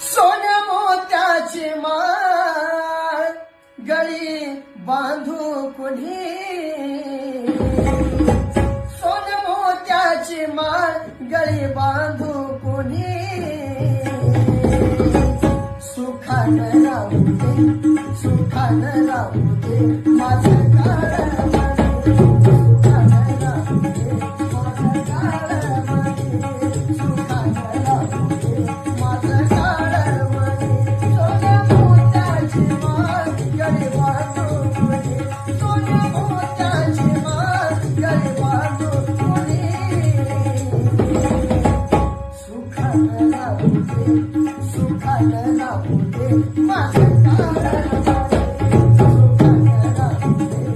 सोन्या मोत्याचे मान गळी बांधू कुणी? सोन्या मोत्याची मान गळी बांधू कुणी? सुखान राहू दे सुखान राहू दे माझ्या सुखात राहू दे माझं तारा सुखात राहू दे